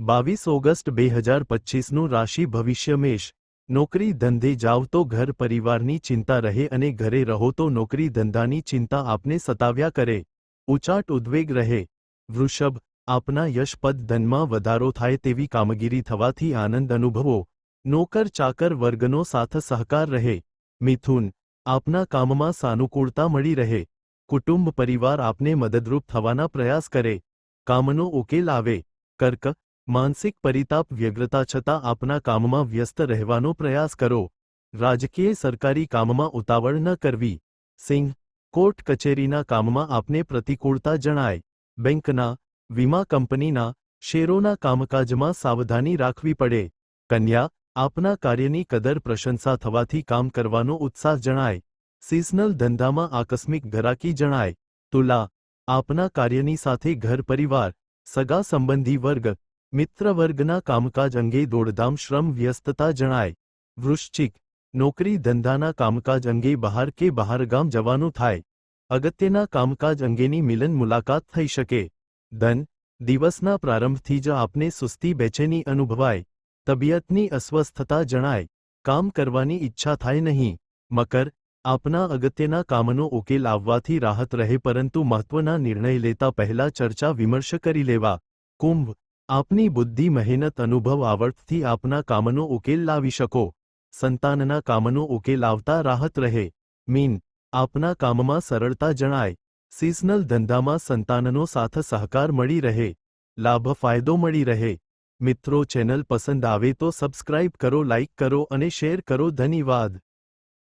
બાવીસ ઓગસ્ટ બે હજાર પચ્ચીસનું રાશિ ભવિષ્ય મેષ. નોકરી ધંધે જાવ તો ઘર પરિવારની ચિંતા રહે અને ઘરે રહો તો નોકરી ધંધાની ચિંતા આપને સતાવ્યા કરે. ઉચાટ ઉદ્વેગ રહે. વૃષભ, આપના યશપદ ધનમાં વધારો થાય તેવી કામગીરી થવાથી આનંદ અનુભવો. નોકર ચાકર વર્ગનો સાથ સહકાર રહે. મિથુન, આપના કામમાં સાનુકૂળતા મળી રહે. કુટુંબ પરિવાર આપને મદદરૂપ થવાના પ્રયાસ કરે. કામનો ઉકેલ આવે. કર્ક માનસિક પરિતાપ વ્યગ્રતા છતાં આપના કામમાં વ્યસ્ત રહેવાનો પ્રયાસ કરો. રાજકીય સરકારી કામમાં ઉતાવળ ન કરવી. સિંહ, કોર્ટ કચેરીના કામમાં આપને પ્રતિકૂળતા જણાય. બેંકના, વીમા કંપનીના, શેરોના કામકાજમાં સાવધાની રાખવી પડે. કન્યા, આપના કાર્યની કદર પ્રશંસા થવાથી કામ કરવાનો ઉત્સાહ જણાય. સિઝનલ ધંધામાં આકસ્મિક ઘરાકી જણાય. તુલા, આપના કાર્યની સાથે ઘર પરિવાર, સગા સંબંધી વર્ગ મિત્ર વર્ગના કામકાજ અંગે દોડધામ શ્રમ વ્યસ્તતા જણાય. વૃશ્ચિક, નોકરી ધંધાના કામકાજ અંગે બહાર કે બહારગામ જવાનું થાય. અગત્યના કામકાજ અંગેની મિલન મુલાકાત થઈ શકે. ધન, દિવસના પ્રારંભથી જ આપને સુસ્તી બેચેની અનુભવાય. તબિયતની અસ્વસ્થતા જણાય. કામ કરવાની ઈચ્છા થાય નહીં. મકર, આપના અગત્યના કામનો ઉકેલ આવવાથી રાહત રહે પરંતુ મહત્વના નિર્ણય લેતા પહેલા ચર્ચા વિમર્શ કરી લેવા. કુંભ આપની બુદ્ધિ, મહેનત, અનુભવ, આવડતથી આપના કામનો ઉકેલ લાવી શકો. સંતાનના કામનો ઉકેલ આવતા રાહત રહે. મીન, આપના કામમાં સરળતા જણાય. સિઝનલ ધંધામાં સંતાનનો સાથ સહકાર મળી રહે. લાભ, ફાયદો મળી રહે. મિત્રો, ચેનલ પસંદ આવે તો સબસ્ક્રાઇબ કરો, લાઇક કરો અને શેર કરો. ધન્યવાદ.